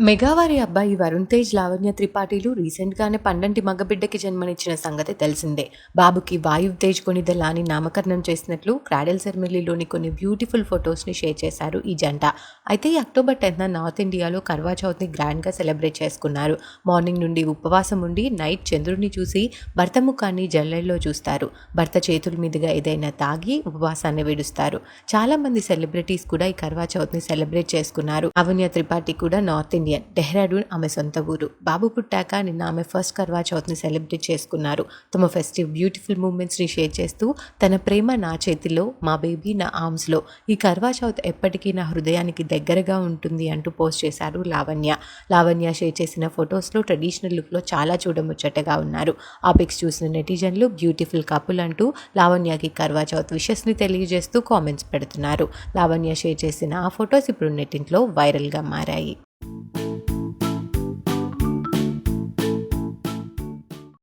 మెగావారి అబ్బాయి వరుణ్ తేజ్ లావణ్య త్రిపాఠిలు రీసెంట్గానే పండంటి మగబిడ్డకి జన్మనిచ్చిన సంగతి తెలిసిందే. బాబుకి వాయువ్ తేజ్ కొనిదలాని నామకరణం చేసినట్లు క్రాడల్ సెర్మిలీలోని కొన్ని బ్యూటిఫుల్ ఫొటోస్ని షేర్ చేశారు ఈ జంట. అయితే ఈ అక్టోబర్ టెన్త్ నార్త్ ఇండియాలో కర్వా చౌత్ని గ్రాండ్గా సెలబ్రేట్ చేసుకున్నారు. మార్నింగ్ నుండి ఉపవాసం ఉండి నైట్ చంద్రుడిని చూసి భర్త ముఖాన్ని జల్లెల్లో చూస్తారు. భర్త చేతుల మీదుగా ఏదైనా తాగి ఉపవాసాన్ని విడుస్తారు. చాలామంది సెలబ్రిటీస్ కూడా ఈ కర్వా చౌత్ని సెలబ్రేట్ చేసుకున్నారు. అవన్య త్రిపాఠి కూడా నార్త్ ఇండియా యూనియన్ డెహ్రాడూన్ ఆమె సొంత ఊరు. బాబు పుట్టాక నిన్న ఆమె ఫస్ట్ కర్వా చౌత్ని సెలబ్రేట్ చేసుకున్నారు. తమ ఫెస్టివ్ బ్యూటిఫుల్ మూమెంట్స్ని షేర్ చేస్తూ తన ప్రేమ నా చేతిలో మా బేబీ నా ఆర్మ్స్లో ఈ కర్వా చౌత్ ఎప్పటికీ నా హృదయానికి దగ్గరగా ఉంటుంది అంటూ పోస్ట్ చేశారు లావణ్య. లావణ్య షేర్ చేసిన ఫొటోస్లో ట్రెడిషనల్ లుక్లో చాలా చూడముచ్చటగా ఉన్నారు. ఆ పిక్స్ చూసిన నెటిజన్లు బ్యూటిఫుల్ కపుల్ అంటూ లావణ్యకి కర్వా చౌత్ విషెస్ని తెలియజేస్తూ కామెంట్స్ పెడుతున్నారు. లావణ్య షేర్ చేసిన ఆ ఫొటోస్ ఇప్పుడు నెట్టింట్లో వైరల్గా మారాయి.